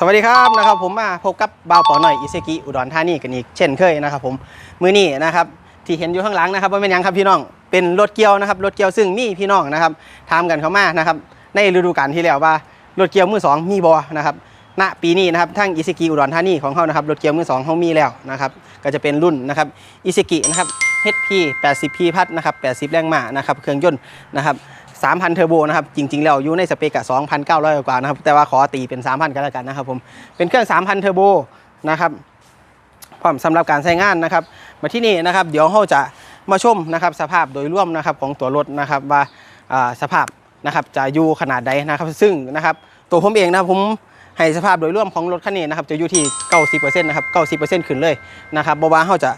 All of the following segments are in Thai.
สวัสดีครับนะครับผมมาพบกับบ่าวปอหน่อยอิเซกิอุดรธานีกันอีกเช่นเคยนะครับผมมือนี้นะครับที่เห็นอยู่ข้างหลังนะครับว่าเป็นยังครับพี่น้องเป็นรถเกียวนะครับรถเกียวซึ่งมีพี่น้องนะครับถามกันเข้ามานะครับในฤดูกาลที่แล้วว่ารถเกียวมือสองมีบอนะครับณปีนี้นะครับทั้งอิเซกิอุดรธานีของเขานะครับรถเกียวมือสองเขามีแล้วนะครับก็จะเป็นรุ่นนะครับอิเซกินะครับ HP 80P พัดนะครับ80 แรงม้านะครับเครื่องยนต์นะครับ 3,000เทอร์โบนะครับจริงๆแล้วอยู่ในสเปกอะ2,900 กว่านะครับแต่ว่าขอตีเป็น 3,000กันแล้วกันนะครับผมเป็นเครื่อง 3,000เทอร์โบนะครับพร้อมสำหรับการใช้งานนะครับ มาที่นี่นะครับเดี๋ยวเราจะมาชมนะครับสภาพโดยรวมนะครับของตัวรถนะครับว่าสภาพนะครับจะอยู่ขนาดใดนะครับ ซึ่งนะครับตัวผมเองนะครับผมให้สภาพโดยรวมของรถคันนี้นะครับจะอยู่ที่ 90%นะครับ90%ขึ้นเลยนะครับบ่ว่าเขาจะ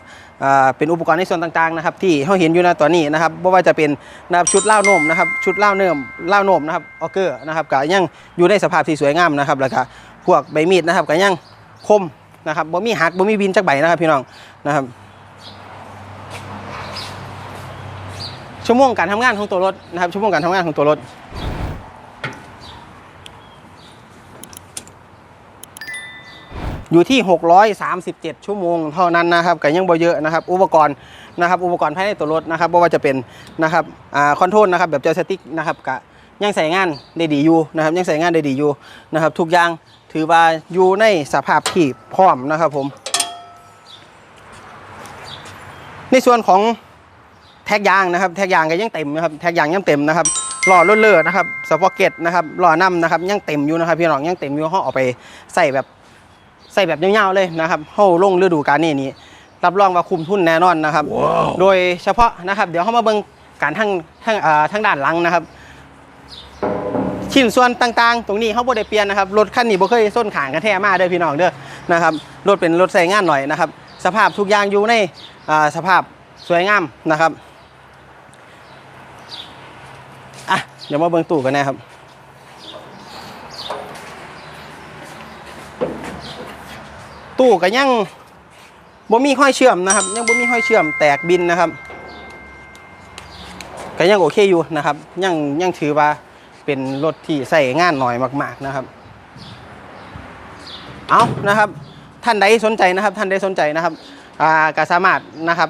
เป็นอุปกรณ์ในส่วนต่างๆนะครับที่เขาเห็นอยู่ในตอนนี้นะครับบ่ว่าจะเป็นนะครับชุดเล่านมนะครับชุดเล่าเนิ่มเล่านมนะครับออเกอร์นะครับก็ยังอยู่ในสภาพที่สวยงามนะครับแล้วก็พวกใบมีดนะครับก็ยังคมนะครับบ่มีหักบ่มีวินจักใบนะครับพี่น้องนะครับชั่วโมงการทำงานของตัวรถนะครับชั่วโมงการทำงานของตัวรถ อยู่ที่ 637 ชั่วโมงเท่านั้นนะครับก็ยังบ่เยอะนะครับ อุปกรณ์นะครับอุปกรณ์ภายในตัวรถนะครับไม่ว่าจะเป็นนะครับอ่าคอนโทรลนะครับแบบจอยสติ๊กนะครับก็ยังใส่งานได้ดีอยู่นะครับยังใส่งานได้ดีอยู่นะครับทุกอย่างถือว่าอยู่ในสภาพที่พร้อมนะครับผมในส่วนของแท็กยางนะครับแท็กยางก็ยังเต็มนะครับแท็กยางยังเต็มนะครับหล้อรถเลอนะครับสปอเก็ตนะครับหล้อน้ำนะครับยังเต็มอยู่นะครับพี่น้องยังเต็มอยู่เขาเอาไปใส่แบบ ใส่แบบยาวๆเลยนะครับเข้าลงฤดูกาลนี้นี่รับรองว่าคุ้มทุนแน่นอนนะครับโดยเฉพาะนะครับ เดี๋ยวเขามาเบิ่งการทั้งทั้งอ่าทั้งด้านหลังนะครับ ชิ้นส่วนต่างๆ ตรงนี้เขาบ่ได้เปลี่ยนนะครับรถคันนี้บ่เคยส้นขางกันแท้มาเด้อพี่น้องเด้อนะครับรถเป็นรถใส่งานหน่อยนะครับ สภาพทุกอย่างอยู่ในอ่าสภาพสวยงามนะครับอะเดี๋ยวมาเบิ่งตู้กันนะครับ ตู้ก็ยังบ่มีห้อยเชื่อมนะครับ ยังบ่มีห้อยเชื่อมแตกบินนะครับก็ยังโอเคอยู่นะครับ ยังยังถือว่าเป็นรถที่ใส่งานหน่อยมาก ๆนะครับ เอานะครับ ท่านใดสนใจนะครับ ท่านใดสนใจนะครับอ่าก็สามารถนะครับ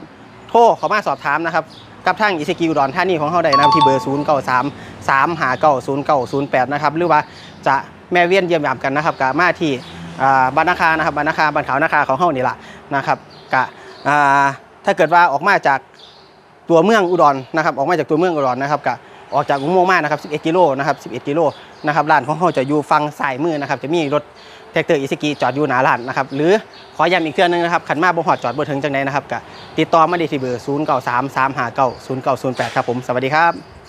โทรเข้ามาสอบถามนะครับกับทางอิสกิวดอนท่านี่ของเขาได้นะครับที่เบอร์ 0 9 3 3หา9 0 9 0 8 นะครับ หรือว่าจะแม่เวียนเยี่ยมยามกันนะครับกับมาที่ บ้านนาคานะครับบ้านนาคาบ้านขาวนาคาของเขานี่แหละนะครับกะถ้าเกิดว่าออกมาจากตัวเมืองอุดรนะครับออกมาจากตัวเมืองอุดรนะครับกับออกจากอุโมงค์มานะครับ11กิโลนะครับ11กิโลนะครับร้านของเขาจะอยู่ฝั่งซ้ายมือนะครับจะมีรถแท็กเตอร์อิสกิจอดอยู่หน้าร้านนะครับหรือขอย้ำอีกเทื่อนึงนะครับขันมาบ่หอดจอดบ่ถึงจังไดนะครับก็ติดต่อมาได้ที่เบอร์0 9 3 3 5 9 0 9 0 8ครับผมสวัสดีครับ